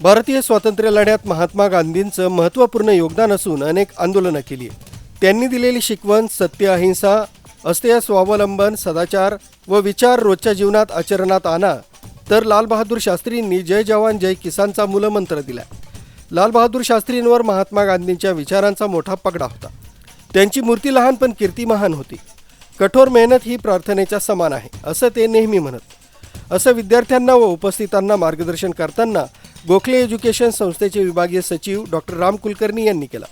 भारतीय स्वातंत्र्य लढ्यात महात्मा गांधींचं महत्त्वपूर्ण योगदान असून अनेक आंदोलनं केली. त्यांनी दिलेली शिकवण सत्य अहिंसा अस्तेय स्वावलंबन सदाचार व विचार रोजच्या जीवनात आचरणात आणा तर लालबहादूर शास्त्रींनी जय जवान जय किसानचा मूलमंत्र दिला. लालबहादूर शास्त्रींवर महात्मा गांधींच्या विचारांचा मोठा पगडा होता. त्यांची मूर्ती लहान पण कीर्ती महान होती. कठोर मेहनत ही प्रार्थनेच्या समान आहे असं ते नेहमी म्हणत. असं विद्यार्थ्यांना व उपस्थितांना मार्गदर्शन करताना गोखले एज्युकेशन संस्थेचे विभागीय सचिव डॉक्टर राम कुलकर्णी यांनी केला.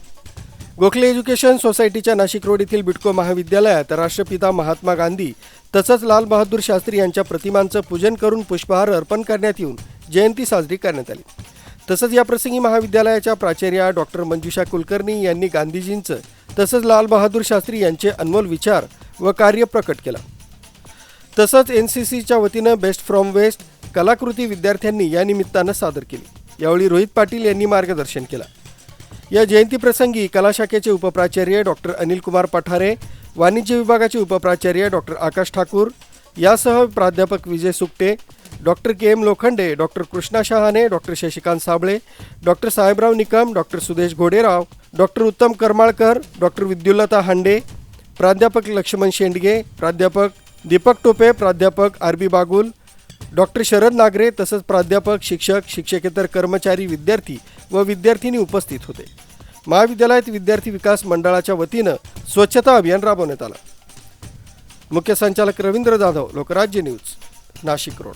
गोखले एज्युकेशन सोसायटीच्या नाशिक रोड येथील बिटको महाविद्यालयात राष्ट्रपिता महात्मा गांधी तसंच लाल बहादूर शास्त्री यांच्या प्रतिमांचं पूजन करून पुष्पहार अर्पण करण्यात येऊन जयंती साजरी करण्यात आली. तसंच या प्रसंगी महाविद्यालयाच्या प्राचार्या डॉक्टर मंजुषा कुलकर्णी यांनी गांधीजींचं तसंच लाल बहादूर शास्त्री यांचे अनमोल विचार व कार्य प्रकट केला. तसंच एन सी सीच्या वतीनं बेस्ट फ्रॉम वेस्ट कलाकृती विद्यार्थ्यांनी या निमित्तानं सादर केली. यावेळी रोहित पाटील यांनी मार्गदर्शन केलं. या जयंतीप्रसंगी कलाशाखेचे उपप्राचार्य डॉक्टर अनिल कुमार पठारे वाणिज्य विभागाचे उपप्राचार्य डॉक्टर आकाश ठाकूर यासह प्राध्यापक Vijay Sukte doctor K. M. Lokhande doctor Krishna Shahane doctor Shashikant Sable doctor Sahebrao Nikam doctor Sudesh Ghoderao doctor Uttam Karmalkar doctor विद्युल्लता हांडे प्राध्यापक लक्ष्मण शेंडगे प्राध्यापक दीपक टोपे प्राध्यापक R B Bagul doctor Sharad Nagare तसंच प्राध्यापक शिक्षक शिक्षकेतर कर्मचारी विद्यार्थी व विद्यार्थिनी उपस्थित होते. महाविद्यालयात विद्यार्थी विकास मंडळाच्या वतीनं स्वच्छता अभियान राबवण्यात आलं. मुख्य संचालक रवींद्र जाधव लोकराज्य न्यूज नाशिक रोड.